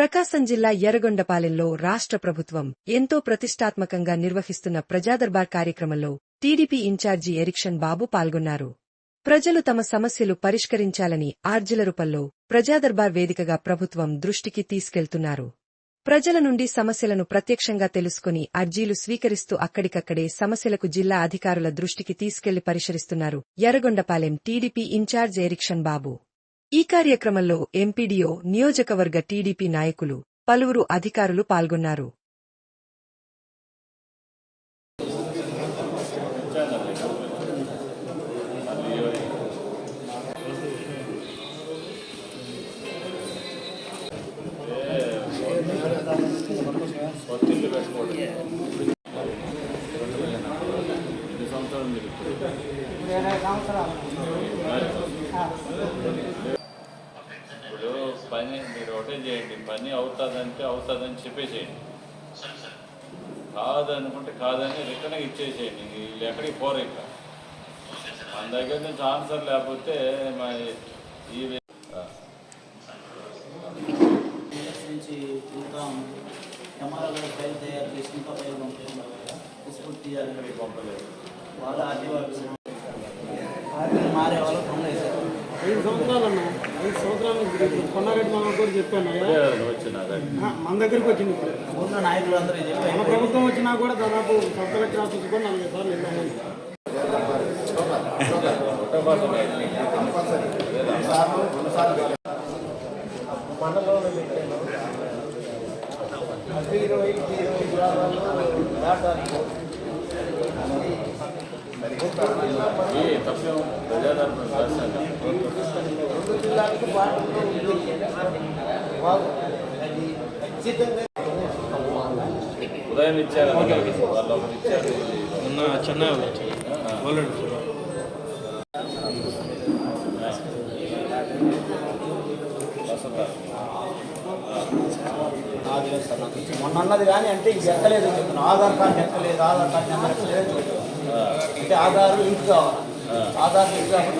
ప్రకాశం జిల్లా ఎర్రగొండపాలెంలో రాష్ట్ర ప్రభుత్వం ఎంతో ప్రతిష్టాత్మకంగా నిర్వహిస్తున్న ప్రజాదర్బార్ కార్యక్రమంలో టీడీపీ ఇన్ఛార్జి ఎరిక్షన్ బాబు పాల్గొన్నారు. ప్రజలు తమ సమస్యలు పరిష్కరించాలని ఆర్జిల రూపంలో ప్రజాదర్బార్ వేదికగా ప్రభుత్వం దృష్టికి తీసుకెళ్తున్నారు. ప్రజల నుండి సమస్యలను ప్రత్యక్షంగా తెలుసుకుని అర్జీలు స్వీకరిస్తూ అక్కడికక్కడే సమస్యలకు జిల్లా అధికారుల దృష్టికి తీసుకెళ్ళి పరిశీలిస్తున్నారు Yerragondapalem TDP in-charge erection Babu. ఈ కార్యక్రమంలో ఎంపీడీఓ నియోజకవర్గ టీడీపీ నాయకులు పలువురు అధికారులు పాల్గొన్నారు. సంవత్సరాలు మీరు ఇప్పుడు? ఇరవై సంవత్సరాలు ఇప్పుడు పని మీరు ఒకటే చేయండి. పని అవుతుందంటే అవుతుందని చెప్పేసేయండి. కాదనుకుంటే కాదని రిటర్న్ ఇచ్చేసేయండి. వీళ్ళు ఎక్కడికి పోరు ఇక. మన దగ్గర నుంచి ఆన్సర్ లేకపోతే మరి ఈ నుంచి ఫైల్ తయారు చేసి ఇంకా ఫైల్ పంపలేదు. వాళ్ళు ఆర్టీఓ ఆఫీస్ మారే వాళ్ళు పనులు సార్ ఐదు సంవత్సరాలు అన్న ఐదు సంవత్సరాల నుంచి ఇప్పుడు కొండారెడ్డి మామ కూడా చెప్పాను మన దగ్గరికి వచ్చింది ఇప్పుడు. ఊళ్ళో నాయకులు అందరూ మన ప్రభుత్వం వచ్చినా కూడా దాదాపు సబ్ కలెక్టర్ ఆఫీస్ కూడా నలభై సార్లు వెళ్ళాము. మండలంలో పెట్టాను ఇరవై ఇరవై తప్పేం ప్రజాదరణ రెండు జిల్లాలకు పార్టీలో ఉంది వాళ్ళు అది ఖచ్చితంగా ఉదయం ఇచ్చారు. మొన్న చెన్నై వాళ్ళు మొన్న అన్నది కానీ అంటే ఇది ఎక్కలేదు చెప్తున్నాను ఆధార్ కార్డు ఎక్కలేదు ఆధార్ కార్డు నెంబర్ ఎక్కలేదు అంటే ఆధార్ లింక్ కావాలి. ఆధార్ లింక్ కాబట్టి